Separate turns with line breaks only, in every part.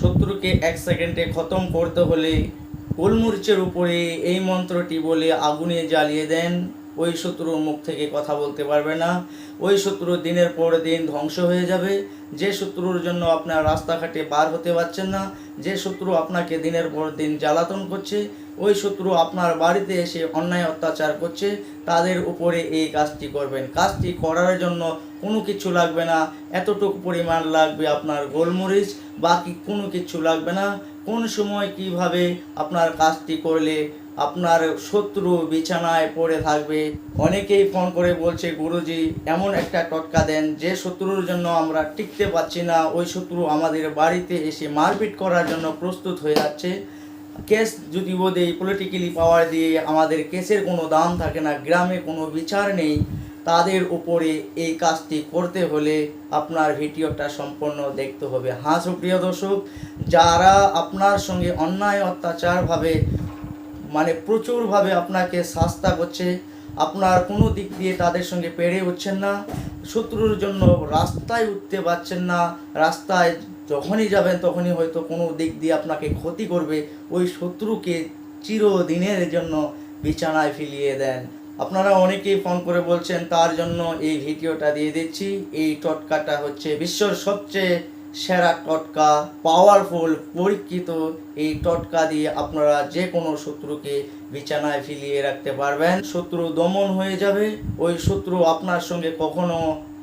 শত্রুকে এক সেকেন্ডে খতম করতে হলে গোলমরিচের উপরে এই মন্ত্রটি বলে আগুনে জ্বালিয়ে দেন। ওই শত্রুর মুখ থেকে কথা বলতে পারবে না। ওই শত্রু দিনের পর দিন ধ্বংস হয়ে যাবে। যে শত্রুর জন্য আপনার রাস্তাঘাটে বার হতে পারছেন না, যে শত্রু আপনাকে দিনের পর দিন জ্বালাতন করছে ওই শত্রু আপনার বাড়িতে এসে অন্যায় অত্যাচার করছে, তাদের উপরে এই কাজটি করবেন। কাজটি করার জন্য কোনো কিছু লাগবে না। এতটুকু পরিমাণ লাগবে আপনার গোলমরিচ, বাকি কোনো কিছু লাগবে না। কোন সময় কীভাবে আপনার কাজটি করলে আপনার শত্রু বিছানায় পড়ে থাকবে? অনেকেই ফোন করে বলছে, গুরুজি, এমন একটা টটকা দেন, যে শত্রুর জন্য আমরা টিকতে পারছি না। ওই শত্রু আমাদের বাড়িতে এসে মারপিট করার জন্য প্রস্তুত হয়ে যাচ্ছে। কেস যদি বোধে পলিটিক্যালি পাওয়ার দিয়ে আমাদের কেসের কোনো দাম থাকে না, গ্রামে কোনো বিচার নেই, তাদের উপরে এই কাজটি করতে হলে আপনার ভিডিওটা সম্পূর্ণ দেখতে হবে। হ্যাঁ সুপ্রিয় দর্শক, যারা আপনার সঙ্গে অন্যায় অত্যাচারভাবে মানে প্রচুরভাবে আপনাকে শাস্তা করছে, আপনার কোনো দিক দিয়ে তাদের সঙ্গে পেরে উঠছেন না, শত্রুর জন্য রাস্তায় উঠতে পারছেন না, রাস্তায় যখনই যাবেন তখনই হয়তো কোনো দিক দিয়ে আপনাকে ক্ষতি করবে, ওই শত্রুকে চিরদিনের জন্য বিছানায় ফিলিয়ে দেন। আপনারা অনেকেই ফোন করে বলছেন, তার জন্য এই ভিডিওটা দিয়ে দিচ্ছি। এই টটকাটা হচ্ছে বিশ্বর সবচেয়ে সেরা টটকা পাওয়ারফুল পরীক্ষিত এই টটকা দিয়ে আপনারা যে কোনো শত্রুকে বিছানায় ফিলিয়ে রাখতে পারবেন। শত্রু দমন হয়ে যাবে, ওই শত্রু আপনার সঙ্গে কখনো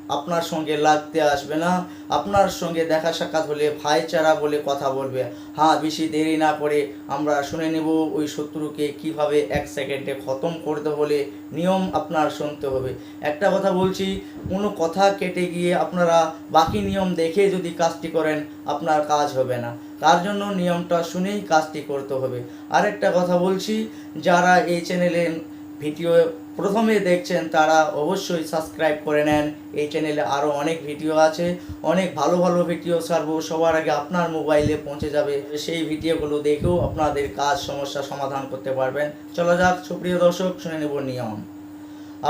আপনার সঙ্গে লাগতে আসবে না। আপনার সঙ্গে দেখা সাক্ষাৎ হলে ভাইচারা বলে কথা বলবে। হ্যাঁ বেশি দেরি না করে আমরা শুনে নেব ওই শত্রুকে কীভাবে এক সেকেন্ডে খতম করতে হলে নিয়ম আপনার শুনতে হবে। একটা কথা বলছি, কোনো কথা কেটে গিয়ে আপনারা বাকি নিয়ম দেখে যদি কাজটি করেন, আপনার কাজ হবে না। তার জন্য নিয়মটা শুনেই কাজটি করতে হবে। আরেকটা কথা বলছি, যারা এই চ্যানেলে ভিডিও প্রথমে দেখছেন তারা অবশ্যই সাবস্ক্রাইব করে নেন। এই চ্যানেলে আরও অনেক ভিডিও আছে। অনেক ভালো ভালো ভিডিও ছাড়বো। সবার আগে আপনার মোবাইলে পৌঁছে যাবে। সেই ভিডিওগুলো দেখেও আপনাদের কাজ সমস্যা সমাধান করতে পারবেন। চলো যাক, সুপ্রিয় দর্শক, শুনে নেব নিয়ম।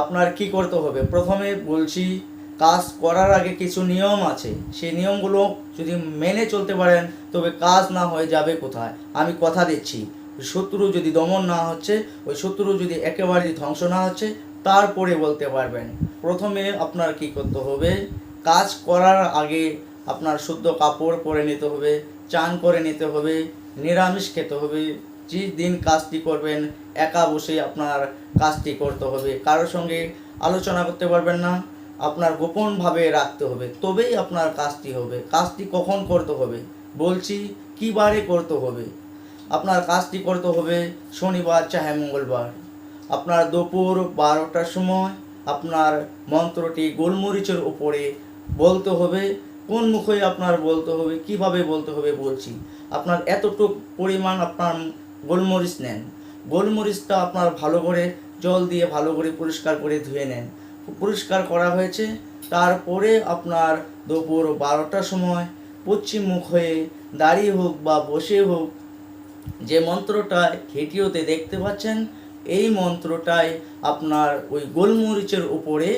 আপনার কি করতে হবে? প্রথমে বলছি, কাজ করার আগে কিছু নিয়ম আছে। সেই নিয়মগুলো যদি মেনে চলতে পারেন, তবে কাজ না হয়ে যাবে কোথায়? আমি কথা দিচ্ছি। শত্রু যদি দমন না হচ্ছে, ওই শত্রু যদি একেবারে ধ্বংস না হচ্ছে, তারপরে বলতে পারবেন। প্রথমে আপনার কি করতে হবে? কাজ করার আগে আপনার শুদ্ধ কাপড় পরে নিতে হবে, চান করে নিতে হবে, নিরামিষ খেতে হবে। যে দিন কাজটি করবেন, একা বসে আপনার কাজটি করতে হবে। কারোর সঙ্গে আলোচনা করতে পারবেন না, আপনার গোপনভাবে রাখতে হবে। তবেই আপনার কাজটি হবে। কাজটি কখন করতে হবে? বলছি, কী বারে করতে হবে? আপনার কাজটি করতে হবে শনিবার চাহে মঙ্গলবার। আপনার দুপুর বারোটার সময় আপনার মন্ত্রটি গোলমরিচের উপরে বলতে হবে, কোন মুখে আপনার বলতে হবে, কীভাবে বলতে হবে বলছি। আপনার এতটুক পরিমাণ আপনার গোলমরিচ নেন। গোলমরিচটা আপনার ভালো করে জল দিয়ে ভালো করে পরিষ্কার করে ধুয়ে নেন। পরিষ্কার করা হয়েছে, তারপরে আপনার দুপুর বারোটার সময় পশ্চিম মুখ হয়ে দাঁড়িয়ে হোক বা বসে হোক যে মন্ত্রটা ভিডিওতে দেখতে পাচ্ছেন, এই মন্ত্রটাই আপনার ওই গোলমরিচের উপরে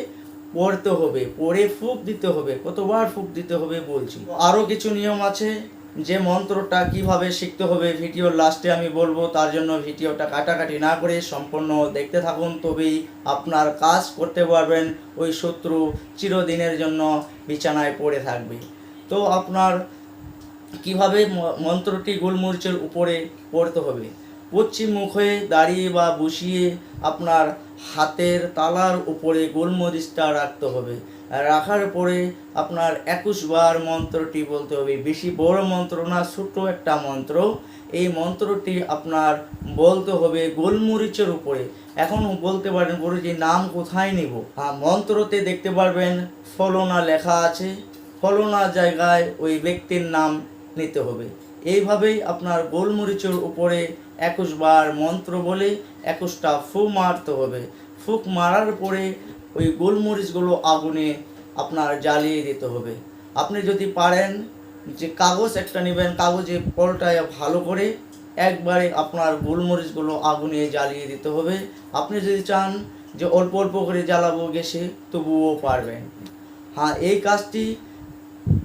পড়তে হবে, পড়ে ফুক দিতে হবে, কতবার ফুক দিতে হবে বলছি। আরও কিছু নিয়ম আছে যে মন্ত্রটা কীভাবে শিখতে হবে, ভিডিওর লাস্টে আমি বলব, তার জন্য ভিডিওটা কাটাকাটি না করে সম্পূর্ণ দেখতে থাকুন, তবেই আপনার কাজ করতে পারবেন, ওই শত্রু চিরদিনের জন্য বিছানায় পড়ে থাকবে। তো আপনার কীভাবে মন্ত্রটি গোলমরিচের উপরে পড়তে হবে? পশ্চিম মুখে দাঁড়িয়ে বা বসিয়ে আপনার হাতের তালার উপরে গোলমরিচটা রাখতে হবে। রাখার পরে আপনার একুশ বার মন্ত্রটি বলতে হবে। বেশি বড় মন্ত্র না ছোট্ট একটা মন্ত্র। এই মন্ত্রটি আপনার বলতে হবে গোলমরিচের উপরে। এখন বলতে পারেন গুরুজি, নাম কোথায় নেব? মন্ত্রতে দেখতে পারবেন, ফলনা লেখা আছে। ফলনা জায়গায় ওই ব্যক্তির নাম নিতে হবে। এইভাবেই আপনার গোলমরিচের উপরে একুশ বার মন্ত্র বলে একুশটা ফু মারতে হবে। ফুক মারার পরে ওই গোলমরিচগুলো আগুনে আপনার জ্বালিয়ে দিতে হবে। আপনি যদি পারেন যে কাগজ একটা নেবেন, কাগজে পলটায় ভালো করে একবারে আপনার গোলমরিচগুলো আগুনে জ্বালিয়ে দিতে হবে। আপনি যদি চান যে অল্প অল্প করে জ্বালাবো গেছে তবুও পারবেন। হ্যাঁ এই কাজটি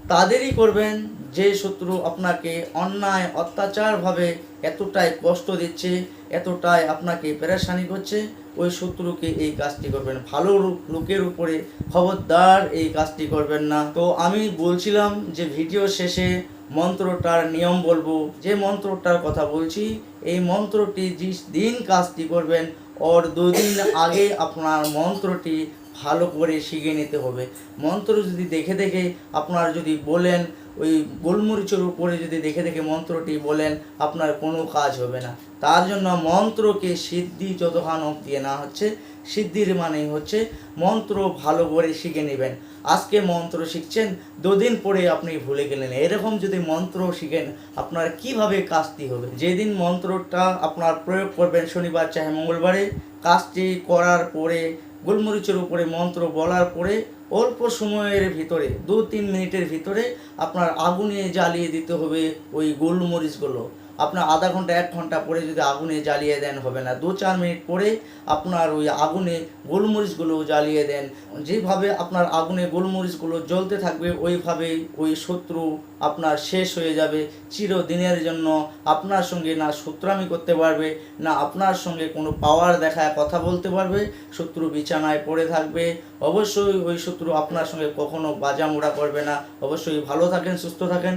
তাদেরই করবেন যে শত্রু আপনাকে অন্যায় অত্যাচারভাবে এতটাই কষ্ট দিচ্ছে, এতটাই আপনাকে পেরেশানি করছে, ওই শত্রুকে এই কাজটি করবেন। ভালো লোক- লোকের উপরে খবরদার এই কাজটি করবেন না। তো আমি বলছিলাম যে ভিডিও শেষে মন্ত্রটার নিয়ম বলব। যে মন্ত্রটার কথা বলছি, এই মন্ত্রটি যে দিন কাজটি করবেন, ওর দুদিন আগে আপনার মন্ত্রটি ভালো করে শিখে নিতে হবে। মন্ত্র যদি দেখে দেখে আপনার যদি বলেন ওই গোলমরিচের উপরে যদি দেখে দেখে মন্ত্রটি বলেন, আপনার কোনো কাজ হবে না। তার জন্য মন্ত্রকে সিদ্ধি যতক্ষণ অব্দি না হচ্ছে, সিদ্ধির মানেই হচ্ছে মন্ত্র ভালো করে শিখে নেবেন। আজকে মন্ত্র শিখছেন, দুদিন পরে আপনি ভুলে গেলেন। এরকম যদি মন্ত্র শিখেন, আপনার কীভাবে কাজটি হবে? যেদিন মন্ত্রটা আপনার প্রয়োগ করবেন শনিবার চাহে মঙ্গলবারে, কাজটি করার পরে গোলমরিচের উপরে মন্ত্র বলার পরে অল্প সময়ের ভিতরে দু তিন মিনিটের ভিতরে আপনার আগুনে জ্বালিয়ে দিতে হবে ওই গোলমরিচগুলো। আপনার আধা ঘণ্টা, এক ঘণ্টা পরে যদি আগুনে জ্বালিয়ে দেন হবে না। দু চার মিনিট পরে আপনার ওই আগুনে গোলমরিচগুলো জ্বালিয়ে দেন। যেভাবে আপনার আগুনে গোলমরিচগুলো জ্বলতে থাকবে, ওইভাবে ওই শত্রু আপনার শেষ হয়ে যাবে। চিরদিনের জন্য আপনার সঙ্গে না শত্রামি করতে পারবে, না আপনার সঙ্গে কোনো পাওয়ার দেখায় কথা বলতে পারবে, শত্রু বিছানায় পড়ে থাকবে। অবশ্যই ওই শত্রু আপনার সঙ্গে কখনো বাজামোড়া করবে না। অবশ্যই ভালো থাকেন, সুস্থ থাকেন।